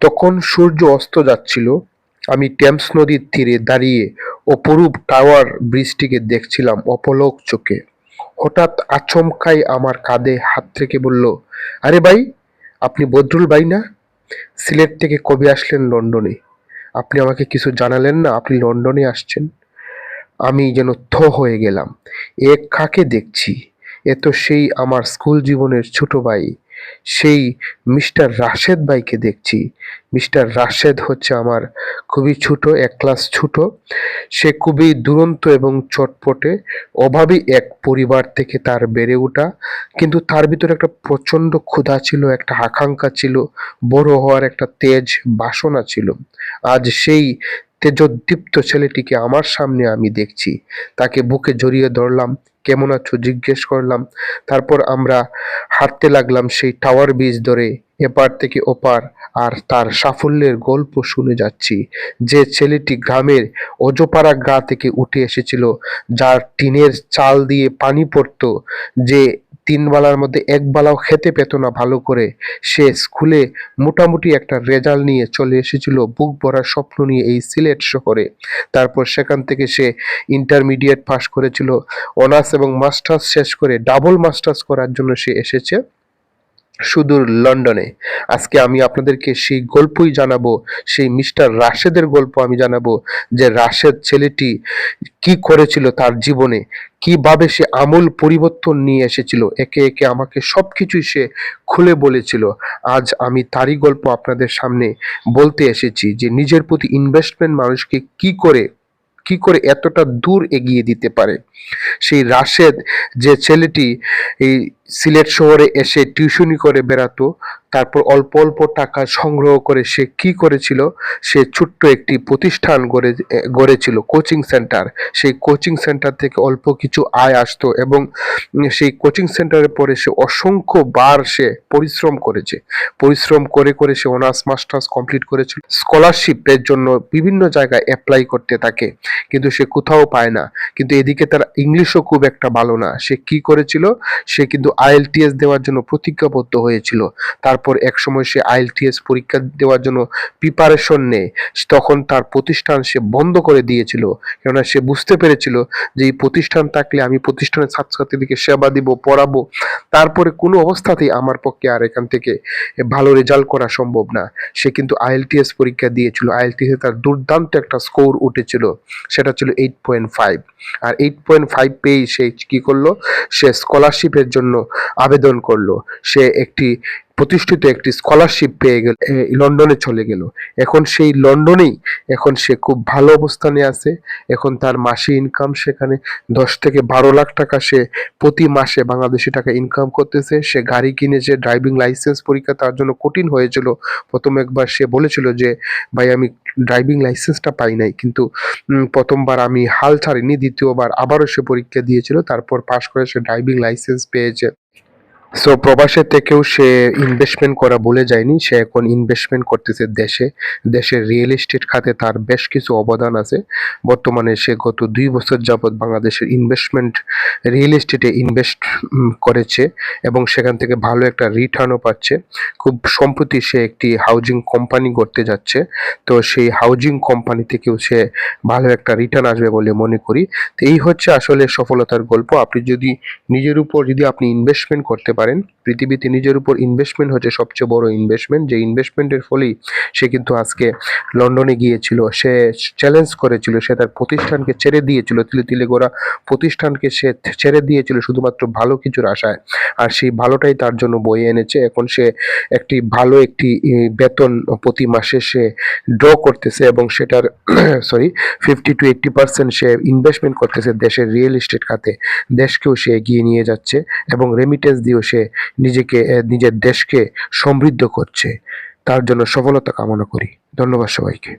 তখন সূর্য অস্ত যাচ্ছিল। আমি টেমস নদীর তীরে দাঁড়িয়ে অপরূপ টাওয়ার ব্রিজটিকে দেখছিলাম অপলক চোখে। হঠাৎ আচমকাই আমার কাঁধে হাত থেকে বলল, আরে ভাই, আপনি বদরুল ভাই না? সিলেট থেকে কবে আসলেন লন্ডনে? আপনি আমাকে কিছু জানালেন না, আপনি লন্ডনে আসছেন। আমি যেন থ হয়ে গেলাম। এ কাকে দেখছি? এ তো সেই আমার স্কুল জীবনের ছোট ভাই। সেই মিস্টার রাশেদ ভাইকে দেখছি। মিস্টার রাশেদ হচ্ছে আমার খুবই ছোট, এক ক্লাস ছোট। সে খুবই দুরন্ত এবং চটপটে, অভাবী এক পরিবার থেকে তার বেড়ে ওঠা। কিন্তু তার ভিতরে একটা প্রচণ্ড ক্ষুধা ছিল, একটা আকাঙ্ক্ষা ছিল, বড় হওয়ার একটা তেজ বাসনা ছিল। আজ সেই তেজোদ্দীপ্ত ছেলেটিকে আমার সামনে আমি দেখছি। তাকে বুকে জড়িয়ে ধরলাম, কেমন আছো? জিজ্ঞেস করলাম। তারপর আমরা হাঁটতে লাগলাম সেই টাওয়ার ব্রিজ ধরে, এপার থেকে ওপার, আর তার সাফল্যের গল্প শুনে যাচ্ছি। যে ছেলেটি গ্রামের অজপাড়া গা থেকে উঠে এসেছিল, যার টিনের চাল দিয়ে পানি পড়তো, যে তিন বেলার মধ্যে এক বেলাও খেতে পেত না ভালো করে। সে স্কুলে মোটামুটি একটা রেজাল্ট নিয়ে চলে এসেছিল, বুক ভরা স্বপ্ন নিয়ে এই সিলেট শহরে। তারপর সেখান থেকে সে ইন্টারমিডিয়েট পাশ করেছিল। অনার্স এবং মাস্টার্স শেষ করে ডাবল মাস্টার্স করার জন্য সে এসেছে। সুদূর লন্ডনে। আজকে আমি আপনাদেরকে সেই গল্পই জানাব, সেই মিস্টার রাশেদের গল্প আমি জানাব, যে রাশেদ ছেলেটি কি করেছিল তার জীবনে, কীভাবে সে আমূল পরিবর্তন নিয়ে এসেছিল, একে একে আমাকে সব কিছুই সে খুলে বলেছিল। আজ আমি তারই গল্প আপনাদের সামনে বলতে এসেছি যে নিজের প্রতি ইনভেস্টমেন্ট মানুষকে কি করে কি করে এতটা দূর এগিয়ে দিতে পারে? সেই রাশেদ যে ছেলেটি এই সিলেট শহরে এসে টিউশনি করে বেড়াতো তারপর অল্প অল্প টাকা সংগ্রহ করে সে কি করেছিল? সে ছোট্ট একটি প্রতিষ্ঠান গড়ে গড়েছিল, কোচিং সেন্টার। সেই কোচিং সেন্টার থেকে অল্প কিছু আয় আসতো এবং সেই কোচিং সেন্টারে পরে সে অসংখ্য বার সে পরিশ্রম করেছে। পরিশ্রম করে করে সে অনার্স, মাস্টার্স কমপ্লিট করেছিল। স্কলারশিপের জন্য বিভিন্ন জায়গায় অ্যাপ্লাই করতে থাকে কিন্তু সে কোথাও পায় না। কিন্তু এদিকে তার ইংলিশও খুব একটা ভালো না। সে কি করেছিল? সে কিন্তু আইএলটিএস দেওয়ার জন্য প্রতিজ্ঞাবদ্ধ হয়েছিল। তারপর এক সময় সে আইএলটিএস পরীক্ষা দেওয়ার জন্য প্রিপারেশন নেয়। তখন তার প্রতিষ্ঠান সে বন্ধ করে দিয়েছিল। কেননা সে বুঝতে পেরেছিল যে এই প্রতিষ্ঠান থাকলে আমি প্রতিষ্ঠানের ছাত্রছাত্রীদেরকে সেবা দিব, পড়াবো। তারপরে কোনো অবস্থাতেই আমার পক্ষে আর এখান থেকে ভালো রেজাল্ট করা সম্ভব না। সে কিন্তু আইএলটিএস পরীক্ষা দিয়েছিল। আইএলটিএস তার দুর্দান্ত একটা স্কোর উঠেছিল। সেটা ছিল এইট পয়েন্ট ফাইভ আর এইট পয়েন্ট ফাইভ পেয়েই সে কী করল? সে স্কলারশিপের জন্য আবেদন করল। সে একটি প্রতিষ্ঠিত একটি স্কলারশিপ পেয়ে গেল লন্ডনে চলে গেল। এখন সেই লন্ডনেই এখন সে খুব ভালো অবস্থানে আছে। এখন তার মাসে ইনকাম সেখানে দশ থেকে বারো লাখ টাকা সে প্রতি মাসে বাংলাদেশি টাকা ইনকাম করতেছে। সে গাড়ি কিনেছে ড্রাইভিং লাইসেন্স পরীক্ষা তার জন্য কঠিন হয়েছিল। প্রথম একবার সে বলেছিল যে, ভাই, আমি ড্রাইভিং লাইসেন্সটা পাই নাই। কিন্তু প্রথমবার আমি হাল ছাড়িনি, দ্বিতীয়বার আবারও সে পরীক্ষা দিয়েছিল। তারপর পাশ করে সে ড্রাইভিং লাইসেন্স পেয়েছে। সো প্রবাসে থেকেও সে ইনভেস্টমেন্ট করা বলে যায়নি। সে এখন ইনভেস্টমেন্ট করতেছে দেশে। দেশের রিয়েল এস্টেট খাতে তার বেশ কিছু অবদান আছে। বর্তমানে সে গত দুই বছর যাবৎ বাংলাদেশের ইনভেস্টমেন্ট রিয়েল এস্টেটে ইনভেস্ট করেছে এবং সেখান থেকে ভালো একটা রিটার্নও পাচ্ছে। খুব সম্প্রতি সে একটি হাউজিং কোম্পানি করতে যাচ্ছে। তো সেই হাউজিং কোম্পানি থেকেও সে ভালো একটা রিটার্ন আসবে বলে মনে করি। তো এই হচ্ছে আসলে সফলতার গল্প। আপনি যদি নিজের উপর যদি আপনি ইনভেস্টমেন্ট করতে পারেন। পৃথিবীতে নিজের উপর ইনভেস্টমেন্ট হচ্ছে সবচেয়ে বড় ইনভেস্টমেন্ট যে ইনভেস্টমেন্টের ফলেই সে কিন্তু আজকে লন্ডনে গিয়েছিল, সে চ্যালেঞ্জ করেছিল, সে তার প্রতিষ্ঠানকে ছেড়ে দিয়েছিল তিলে তিলে গোড়া প্রতিষ্ঠানকে সে ছেড়ে দিয়েছিল শুধুমাত্র ভালো কিছুর আশায়। আর সেই ভালোটাই তার জন্য বয়ে এনেছে। এখন সে একটি ভালো একটি বেতন প্রতি মাসে সে ড্র করতেছে এবং সেটার sorry fifty two eighty percent সে ইনভেস্টমেন্ট করতেছে দেশের রিয়েল এস্টেট খাতে। দেশকেও সে এগিয়ে নিয়ে যাচ্ছে এবং রেমিটেন্স দিয়েও সে নিজেকে নিজের দেশকে সমৃদ্ধ করছে। তার জন্য সফলতা কামনা করি। ধন্যবাদ সবাইকে।